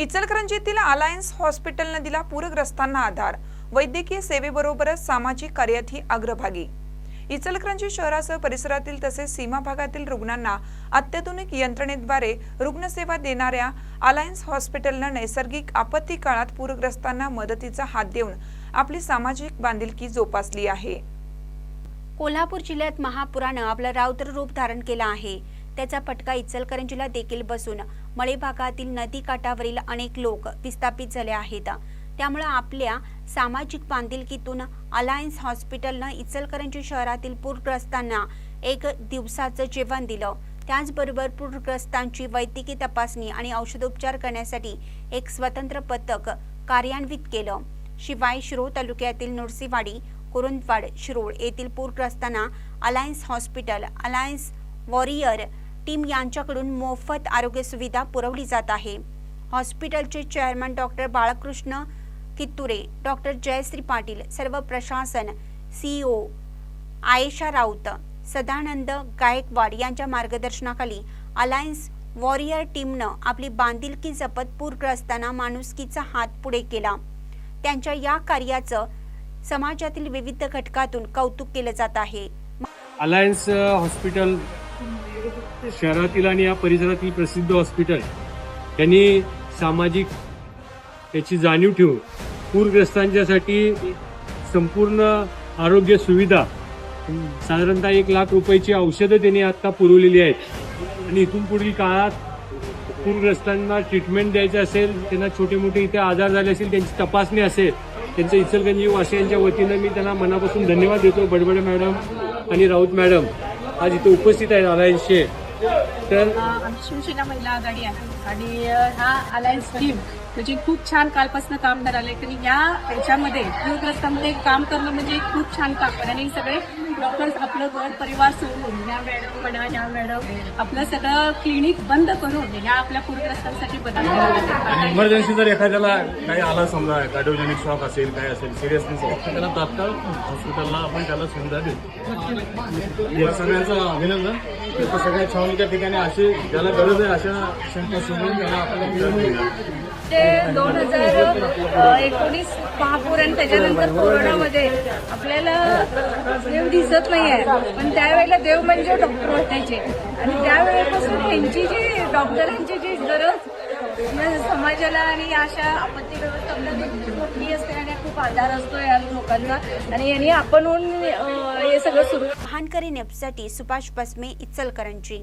इचलकरंजीतील alliance हॉस्पिटलनं दिला पूरग्रस्तांना आधार. वैद्यकीय सेवेबरोबरच सामाजिक कार्यातही अग्रभागी. इचलकरंजी शहरासह परिसरातील तसेच सीमा भागातील रुग्णांना अत्याधुनिक यंत्रणेद्वारे रुग्णसेवा देणाऱ्या अलायन्स हॉस्पिटलनं नैसर्गिक आपत्ती काळात पूरग्रस्तांना मदतीचा हात देऊन आपली सामाजिक बांधिलकी जोपासली आहे. कोल्हापूर जिल्ह्यात महापुरानं आपलं राऊतर रूप धारण केलं आहे. त्याचा फटका इचलकरंजीला देखील बसून मळे भागातील नदी काठावरील अनेक लोक विस्थापित झाले आहेत. त्यामुळे आपल्या सामाजिक बांधिलकीतून अलायन्स हॉस्पिटलनं इचलकरंजी शहरातील पूरग्रस्तांना एक दिवसाचं जेवण दिलं. त्याचबरोबर पूरग्रस्तांची वैद्यकीय तपासणी आणि औषधोपचार करण्यासाठी एक स्वतंत्र पथक कार्यान्वित केलं. शिवाय शिरोळ तालुक्यातील नृसिंहवाडी कुरुंदवाड शिरोळ येथील पूरग्रस्तांना alliance hospital alliance warrior team यांच्याकडून मोफत आरोग्य सुविधा पुरवली जात आहे. हॉस्पिटलचे chairman doctor Balkrishna Kitture doctor Jayashree Patil सर्व प्रशासन सीईओ आयेशा राऊत सदानंद गायकवाड यांच्या मार्गदर्शनाखाली अलायन्स वॉरियर टीमनं आपली बांधिलकी जपत पूरग्रस्तांना माणुसकीचा हात पुढे केला. त्यांच्या या कार्याचं समाजातील विविध घटकातून कौतुक केलं जात आहे. अलायन्स हॉस्पिटल शहरातील आणि या परिसरातील प्रसिद्ध हॉस्पिटल त्यांनी सामाजिक त्याची जाणीव ठेवून पूरग्रस्तांच्यासाठी संपूर्ण आरोग्य सुविधा साधारणतः एक लाख रुपयाची औषधं त्यांनी आत्ता पुरवलेली आहेत. आणि इथून पुढील काळात पूरग्रस्तांना ट्रीटमेंट द्यायचं असेल त्यांना छोटे मोठे इथे आजार झाले असेल त्यांची तपासणी असेल त्यांचं इचलगंजी वासियांच्या वतीनं मी त्यांना मनापासून धन्यवाद देतो. बडबडे मॅडम आणि राऊत मॅडम आज इथे उपस्थित आहेत अलायन्सचे तर शिवसेना महिला आघाडी आहे. आणि हा अलायन्स टीम म्हणजे खूप छान कालपासून काम करायला आणि या याच्यामध्ये पूरग्रस्तांमध्ये काम करणं म्हणजे खूप छान काम. आहे आणि सगळे डॉक्टर्स आपलं घर परिवार सोडून या मॅडम म्हणा या मॅडम आपलं सगळं क्लिनिक बंद करून या आपल्या पूरग्रस्तांसाठी बदल इमर्जन्सी जर एखाद्याला काही आला समजा कार्डिओजेनिक शॉक असेल काय असेल सिरियसनेस तर त्याला तात्काळ हॉस्पिटलला आपण त्याला सुविधा देऊ. या सगळ्यांचं अभिनंदन. तर सगळ्या छावणीच्या ठिकाणी असे ज्याला गरज आहे अशा संख्या सोडून त्याला आपण देऊ. ते दोन हजार एकोणीस महापूर आणि त्याच्यानंतर कोरोनामध्ये आपल्याला देव दिसत नाही आहे पण त्यावेळेला देव म्हणजे डॉक्टर वाटायचे आणि त्यावेळेपासून त्यांची जी डॉक्टरांची जी गरज समाजाला आणि अशा आपत्ती व्यवस्थापनात खूप मोठी असते आणि खूप आधार असतो या लोकांना आणि यांनी आपण हे सगळं सुरू महानकरी नेपसाठी सुभाष बसमे इचलकरंजी.